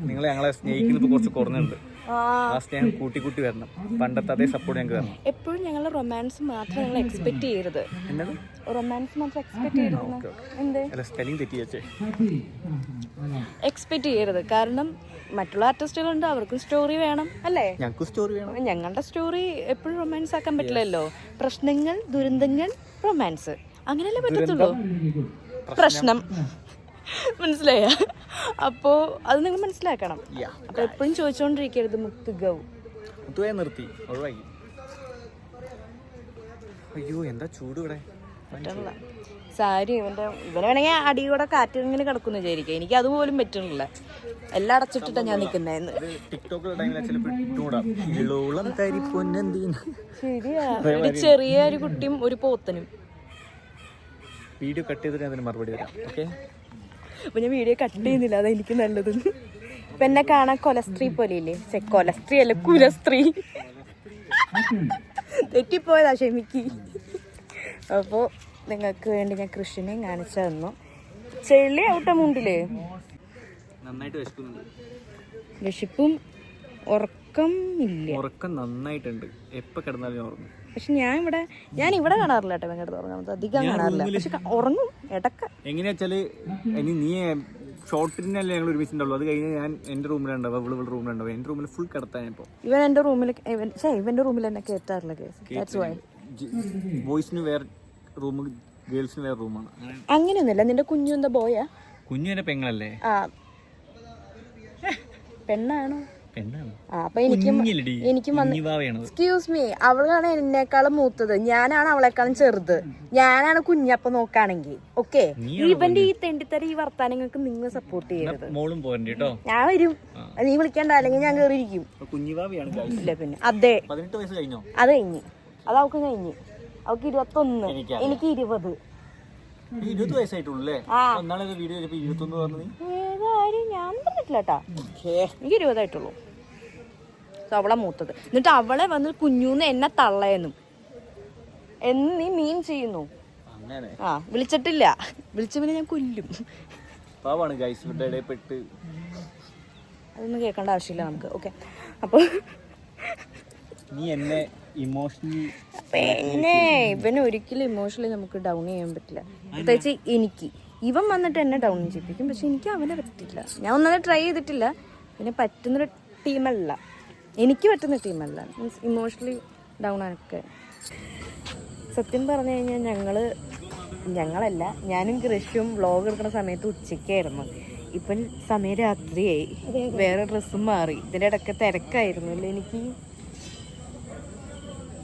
Speaker 1: നിങ്ങൾ ഞങ്ങളെ സ്നേഹിക്കുന്നത് കുറച്ച് കുറഞ്ഞുണ്ട്
Speaker 5: ആ.
Speaker 1: സ്നേഹം കൂട്ടി കൂട്ടി വരണം. പണ്ടത്തെ അതേ സപ്പോർട്ട് ഞങ്ങൾക്ക് തരണം.
Speaker 5: എപ്പോഴും ഞങ്ങൾ റൊമാൻസ് മാത്രം ഞങ്ങൾ എക്സ്പെക്ട് ചെയ്യരുത്. റൊമാൻസ് മാത്രം എക്സ്പെക്ട് ചെയ്യരുത്. എന്ത്?
Speaker 1: സ്പെല്ലിംഗ് തെറ്റി വെച്ചേ.
Speaker 5: എക്സ്പെക്ട് ചെയ്യരുത്. കാരണം മറ്റുള്ള ആർട്ടിസ്റ്റുകളുണ്ട് അവർക്കും സ്റ്റോറി വേണം അല്ലേ?
Speaker 1: ഞങ്ങൾക്ക് സ്റ്റോറി വേണം.
Speaker 5: ഞങ്ങളുടെ സ്റ്റോറി എപ്പോഴും റൊമാൻസ് ആക്കാൻ പറ്റില്ലല്ലോ. പ്രശ്നങ്ങൾ ദുരന്തങ്ങൾ റൊമാൻസ് അങ്ങനെയല്ലേ പറ്റത്തുള്ളൂ? പ്രശ്നം. മനസ്സിലായ? അപ്പോ അത് നിങ്ങൾ മനസ്സിലാക്കണം.
Speaker 1: യാ
Speaker 5: അപ്പൊ എപ്പോഴും ചോദിച്ചുകൊണ്ടിരിക്കരുത് മുത്ത് ഗൗ.
Speaker 1: മുത്തുവേ നിർത്തി. ഒഴിവാക്കി അയ്യോ എന്താ ചൂട് ഇവിടെ?
Speaker 5: പറ്റണില്ല. സാരി ഇവന്റെ ഇവനെ വേണമെങ്കിൽ അടി കൂടെ കാറ്റ് ഇങ്ങനെ കിടക്കുന്നു വിചാരിക്കുക എനിക്ക് അതുപോലും പറ്റണില്ല. എല്ലാം അടച്ചിട്ടിട്ടാ ഞാൻ നിൽക്കുന്നതെന്ന് ശരിയാ. ഒരു ചെറിയ ഒരു കുട്ടിയും ഒരു പോത്തനും.
Speaker 1: വീഡിയോ കട്ട് ചെയ്തിട്ട് അതിന് മറുപടി തരാം. ഓക്കെ
Speaker 5: അപ്പൊ ഞാൻ വീഡിയോ കട്ട് ചെയ്യുന്നില്ല അതാ എനിക്ക് നല്ലത്. ഇപ്പൊ എന്നെ കാണാൻ കൊലസ്ത്രീ പോലെ ഇല്ലേ ചെ കൊലസ്ത്രീ അല്ല കുലസ്ത്രീ. തെറ്റിപ്പോയതാ ക്ഷമിക്ക്. അപ്പോ നിങ്ങൾക്ക് വേണ്ടി ഞാൻ കൃഷിനെ കാണിച്ചു തന്നു. ചെള്ളി ഔട്ട മുണ്ടില്ലേ
Speaker 1: നന്നായിട്ട് വിശക്കുന്നുണ്ട്.
Speaker 5: വിശപ്പും ഉറക്കം ഇല്ല.
Speaker 1: ഉറക്കം നന്നായിട്ടുണ്ട്. എപ്പോൾ കിടന്നാലും ഉറങ്ങും.
Speaker 5: പക്ഷെ ഞാൻ ഇവിടെ ഞാൻ ഇവിടെ കാണാറില്ല കേട്ടോ വെങ്കടത്ത് ഉറങ്ങുന്നത് അധികം കാണാറില്ല. പക്ഷെ ഉറങ്ങും ഇടക്ക.
Speaker 1: എങ്ങനെയാ വെച്ചാൽ ഇനി നീ ഷോർട്ടിനല്ലേ ഞങ്ങൾ ഒരുമിച്ചുണ്ടാവുള്ളൂ. അത് കഴിഞ്ഞ് ഞാൻ എന്റെ റൂമിലുണ്ടാവും അവൾ ഇവിടെ റൂമിലുണ്ടാവും എന്റെ റൂമിൽ ഫുൾ കിടത്താൻ ഇപ്പോ
Speaker 5: ഇവൻ എന്റെ റൂമിൽ ഇവന്റെ റൂമിൽ എന്നെ വൈ
Speaker 1: ബോയ്സിന് വേറെ റൂം ഗേൾസിന് വേറെ റൂമാണ്.
Speaker 5: അങ്ങനെയൊന്നുമില്ല. നിന്റെ കുഞ്ഞു എന്താ ബോയാ?
Speaker 1: കുഞ്ഞു എന്റെ പെങ്ങളല്ലേ?
Speaker 5: ആ. പെണ്ണാണോ? അപ്പൊ എനിക്കും എനിക്കും എക്സ്ക്യൂസ് മീ അവളാണ് എന്നെക്കാളും മൂത്തത്. ഞാനാണ് അവളെക്കാളും ചെറുത്. ഞാനാണ് കുഞ്ഞപ്പ നോക്കാണെങ്കിൽ ഓക്കെ ഇവന്റെ ഈ തെണ്ടിത്തര ഈ വർത്താനങ്ങൾക്ക് നിങ്ങൾ സപ്പോർട്ട് ചെയ്യരുത്.
Speaker 1: മോളും പോരണ്ട
Speaker 5: ഞാൻ വരും. നീ വിളിക്കണ്ട അല്ലെങ്കിൽ ഞാൻ കയറിയിരിക്കും. ഇല്ല പിന്നെ. അതെ.
Speaker 1: പതിനെട്ട് വയസ്സ് കഴിഞ്ഞോ?
Speaker 5: അത് കഴിഞ്ഞു. അത് അവൾക്ക് കഴിഞ്ഞു. അവൾക്ക് ഇരുപത്തൊന്ന്. എനിക്ക് ഇരുപത്.
Speaker 1: ഇരുപത് വയസ്സായിട്ടുള്ളൂ
Speaker 5: ഞാൻ പറഞ്ഞിട്ടില്ല കേട്ടാ എനിക്ക് ഇരുപതായിട്ടുള്ളൂ. അവളെ മൂത്തത്. എന്നിട്ട് അവളെ വന്ന് കുഞ്ഞൂന്ന് എന്നെ തള്ളയെന്നും എന്ന് നീ മീൻ ചെയ്യുന്നു. ആ വിളിച്ചിട്ടില്ല. വിളിച്ചവനെ ഞാൻ കൊല്ലും. അതൊന്നും കേൾക്കേണ്ട ആവശ്യമില്ല നമുക്ക്. ഓക്കെ അപ്പോൾ
Speaker 1: നീ എന്നെ ഇമോഷണലി
Speaker 5: പിന്നെ ഇവനെ ഒരിക്കലും ഇമോഷണലി നമുക്ക് ഡൗൺ ചെയ്യാൻ പറ്റില്ല. പ്രത്യേകിച്ച് എനിക്ക്. ഇവൻ വന്നിട്ട് എന്നെ ഡൗൺ ചെയ്യിപ്പിക്കും. പക്ഷെ എനിക്ക് അവനെ പറ്റില്ല. ഞാൻ ഒന്നും ട്രൈ ചെയ്തിട്ടില്ല. പിന്നെ പറ്റുന്നൊരു ടീമല്ല എനിക്ക് പറ്റുന്ന ടീമല്ല. മീൻസ് ഇമോഷണലി ഡൗൺ ആണൊക്കെ സത്യം പറഞ്ഞു കഴിഞ്ഞാൽ ഞങ്ങൾ ഞങ്ങളല്ല ഞാനും കൃഷിയും വ്ളോഗ് എടുക്കുന്ന സമയത്ത് ഉച്ചയ്ക്കായിരുന്നു. ഇപ്പം സമയം രാത്രിയായി. വേറെ ഡ്രസ്സും മാറി. ഇതിന്റെ ഇടയ്ക്ക് തിരക്കായിരുന്നു അല്ലേ എനിക്ക്?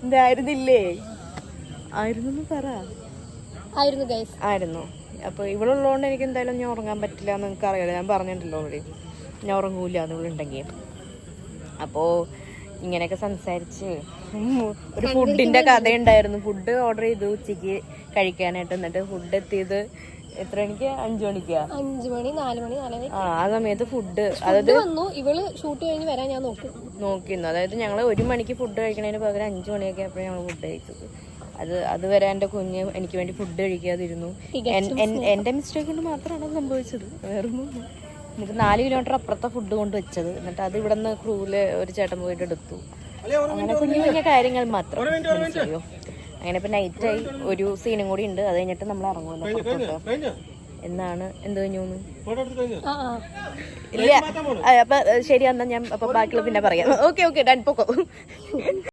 Speaker 5: ഇതായിരുന്നില്ലേ? ആയിരുന്നു പറ.
Speaker 4: ആയിരുന്നു ഗൈസ്
Speaker 5: ആയിരുന്നു. അപ്പോൾ ഉള്ളതുകൊണ്ട് എനിക്ക് എന്തായാലും ഞാൻ ഉറങ്ങാൻ പറ്റില്ല എന്ന് നിങ്ങൾക്ക് അറിയാലോ ഞാൻ പറഞ്ഞിട്ടുണ്ടല്ലോ ഓൾറെഡി ഞാൻ ഉറങ്ങൂല എന്ന് ഇവളുണ്ടെങ്കിൽ അപ്പോൾ ഇങ്ങനെയൊക്കെ സംസാരിച്ച് ഒരു ഫുഡിന്റെ കഥ ഉണ്ടായിരുന്നു ഫുഡ് ഓർഡർ ചെയ്തു ഉച്ചയ്ക്ക് കഴിക്കാനായിട്ട്. എന്നിട്ട് ഫുഡ് എത്തിയത് എത്ര മണിക്ക് അഞ്ചു മണിക്കാ?
Speaker 4: അഞ്ചു മണി നാല് മണി നാലര
Speaker 5: ആ ആ സമയത്ത് ഫുഡ് അതായത്
Speaker 4: വന്നു. ഇവൾ ഷൂട്ട് കഴിഞ്ഞ് വരാൻ ഞാൻ നോക്കി.
Speaker 5: നോക്കിയിരുന്നു. അതായത് ഞങ്ങൾ ഒരു മണിക്ക് ഫുഡ് കഴിക്കണതിന് പകരം അഞ്ചു മണിയൊക്കെ ആയപ്പോഴാണ് ഞങ്ങൾ ഫുഡ് കഴിച്ചത്. അത് അതുവരെ എന്റെ കുഞ്ഞ് എനിക്ക് വേണ്ടി ഫുഡ് കഴിക്കാതിരുന്നു. എൻ- എൻ- എന്റെ മിസ്റ്റേക്ക് കൊണ്ട് മാത്രമാണ് അത് സംഭവിച്ചത്. വേറൊന്നും. എന്നിട്ട് നാല് കിലോമീറ്റർ അപ്പുറത്തെ ഫുഡ് കൊണ്ട് വെച്ചത്. എന്നിട്ട് അത് ഇവിടെ നിന്ന് ക്രൂവിൽ ഒരു ചേട്ടൻ പോയിട്ട് എടുത്തു. അങ്ങനെ കുഞ്ഞു കുഞ്ഞു കാര്യങ്ങൾ മാത്രം. മനസ്സിലായോ? അങ്ങനെ ഇപ്പൊ നൈറ്റ് ആയി. ഒരു സീനും കൂടി ഉണ്ട്. അത് കഴിഞ്ഞിട്ട് നമ്മൾ ഇറങ്ങുമല്ലോ പുറത്തോട്ട്. എന്നാണ്? എന്ത് കഴിഞ്ഞു ഇല്ല അപ്പൊ ശരി എന്നാ ഞാൻ അപ്പൊ ബാക്കിയുള്ള പിന്നെ പറയാം. ഓക്കെ ഓക്കെ ഡൺ പൊക്കോ.